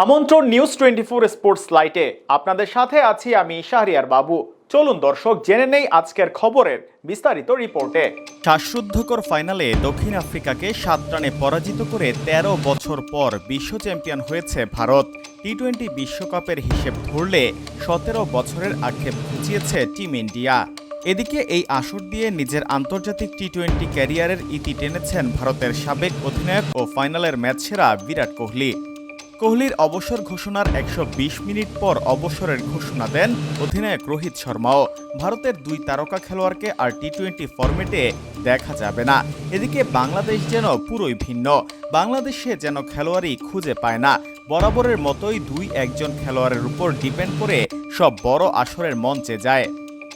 আমন্ত্রণ news twenty four sports লাইটে আপনাদের সাথে আছি আমি শাহরিয়ার বাবু। চলুন দর্শক, জেনে নেই আজকের খবরের বিস্তারিত রিপোর্টে। শ্বাসরুদ্ধকর ফাইনালে দক্ষিণ আফ্রিকাকে সাত রানে পরাজিত করে ১৩ বছর পর বিশ্ব চ্যাম্পিয়ন হয়েছে ভারত। টি টোয়েন্টি বিশ্বকাপের হিসেব ধরলে সতেরো বছরের আক্ষেপ ঘুচিয়েছে টিম ইন্ডিয়া। এদিকে এই আসর দিয়ে নিজের আন্তর্জাতিক টি টোয়েন্টি ক্যারিয়ারের ইতি টেনেছেন ভারতের সাবেক অধিনায়ক ও ফাইনালের ম্যাচ সেরা বিরাট কোহলি। কোহলির অবসর ঘোষণার একশো বিশ মিনিট পর অবসরের ঘোষণা দেন অধিনায়ক রোহিত শর্মাও। ভারতের দুই তারকা খেলোয়াড়কে আর টি টোয়েন্টি ফরম্যাটে দেখা যাবে না। এদিকে বাংলাদেশ যেন পুরোই ভিন্ন। বাংলাদেশে যেন খেলোয়াড়ই খুঁজে পায় না। বরাবরের মতোই দুই একজন খেলোয়াড়ের উপর ডিপেন্ড করে সব বড় আসরের মঞ্চে যায়।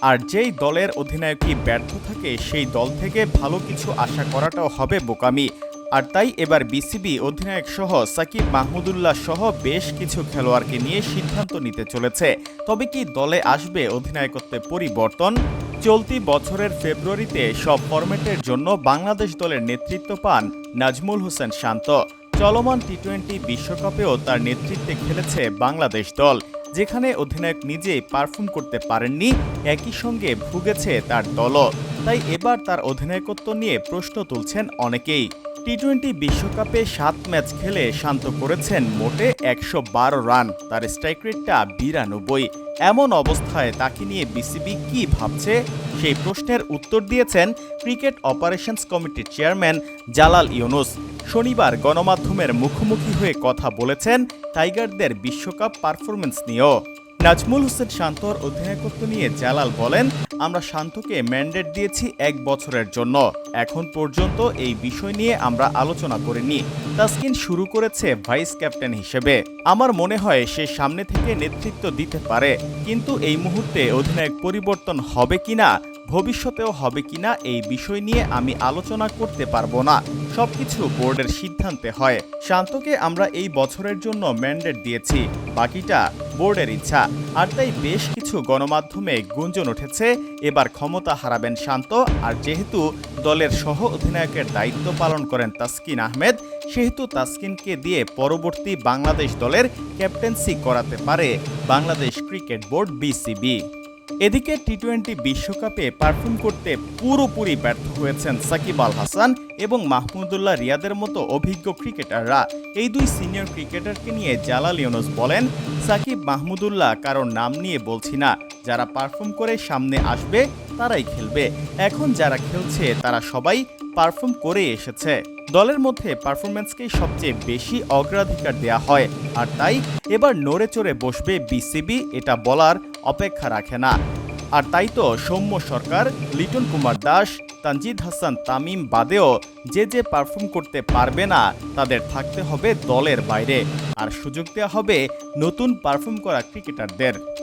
আর যেই দলের অধিনায়কই ব্যর্থ থাকে, সেই দল থেকে ভালো কিছু আশা করাটাও হবে বোকামি। আর তাই এবার বিসিবি অধিনায়ক সহ সাকিব মাহমুদুল্লাহ সহ বেশ কিছু খেলোয়াড়কে নিয়ে সিদ্ধান্ত নিতে চলেছে। তবে কি দলে আসবে অধিনায়কত্বে পরিবর্তন? চলতি বছরের ফেব্রুয়ারিতে সব ফরম্যাটের জন্য বাংলাদেশ দলের নেতৃত্ব পান নাজমুল হোসেন শান্ত। চলমান টি টোয়েন্টি বিশ্বকাপেও তার নেতৃত্বে খেলেছে বাংলাদেশ দল, যেখানে অধিনায়ক নিজেই পারফর্ম করতে পারেননি, একই সঙ্গে ভুগেছে তার দলও। তাই এবার তার অধিনায়কত্ব নিয়ে প্রশ্ন তুলছেন অনেকেই। টি টোয়েন্টি বিশ্বকাপে সাত ম্যাচ খেলে শান্ত করেছেন মোটে একশো বারো রান। তার স্ট্রাইক রেটটা বিরানব্বই। এমন অবস্থায় তাকে নিয়ে বিসিবি কি ভাবছে? সেই প্রশ্নের উত্তর দিয়েছেন ক্রিকেট অপারেশনস কমিটির চেয়ারম্যান জালাল ইউনুস। শনিবার গণমাধ্যমের মুখোমুখি হয়ে কথা বলেছেন টাইগারদের বিশ্বকাপ পারফরমেন্স নিয়েও। নাজমুল হোসেন শান্তর অধিনায়কত্ব নিয়ে জালাল বলেন, আমরা শান্তকে ম্যান্ডেট দিয়েছি এক বছরের জন্য। এখন পর্যন্ত এই বিষয় নিয়ে আমরা আলোচনা করিনি। তাসকিন শুরু করেছে ভাইস ক্যাপ্টেন হিসেবে। আমার মনে হয় সে সামনে থেকে নেতৃত্ব দিতে পারে। কিন্তু এই মুহূর্তে অধিনায়ক পরিবর্তন হবে কিনা, ভবিষ্যতেও হবে কিনা, এই বিষয় নিয়ে আমি আলোচনা করতে পারব না। সবকিছু বোর্ডের সিদ্ধান্তে হয়। শান্তকে আমরা এই বছরের জন্য ম্যান্ডেট দিয়েছি। বাকিটা বোর্ডের ইচ্ছা। আর তাই বেশ কিছু গণমাধ্যমে গুঞ্জন উঠেছে, এবার ক্ষমতা হারাবেন শান্ত। আর যেহেতু দলের সহ অধিনায়কের দায়িত্ব পালন করেন তাসকিন আহমেদ, সেহেতু তাসকিনকে দিয়ে পরবর্তী বাংলাদেশ দলের ক্যাপ্টেন্সি করাতে পারে বাংলাদেশ ক্রিকেট বোর্ড বিসিবি। এদিকে টি টোয়েন্টি বিশ্বকাপে পারফর্ম করতে পুরোপুরি ব্যর্থ হয়েছেন সাকিব আল হাসান এবং মাহমুদুল্লাহ রিয়াদের মতো অভিজ্ঞ ক্রিকেটাররা। এই দুই সিনিয়র ক্রিকেটারকে নিয়ে জালাল ইউনুস বলেন, সাকিব, মাহমুদুল্লাহ কারোর নাম নিয়ে বলছি না। যারা পারফর্ম করে সামনে আসবে, তারাই খেলবে। এখন যারা খেলছে, তারা সবাই পারফর্ম করে এসেছে। দলের মধ্যে পারফরমেন্সকেই সবচেয়ে বেশি অগ্রাধিকার দেয়া হয়। আর তাই এবার নড়ে চড়ে বসবে বিসিবি, এটা বলার অপেক্ষা রাখে না। আর তাই তো সৌম্য সরকার, লিটন কুমার দাস, তানজিদ হাসান তামিম বাদেও যে যে পারফর্ম করতে পারবে না, তাদের থাকতে হবে দলের বাইরে। আর সুযোগ দেওয়া হবে নতুন পারফর্ম করা ক্রিকেটারদের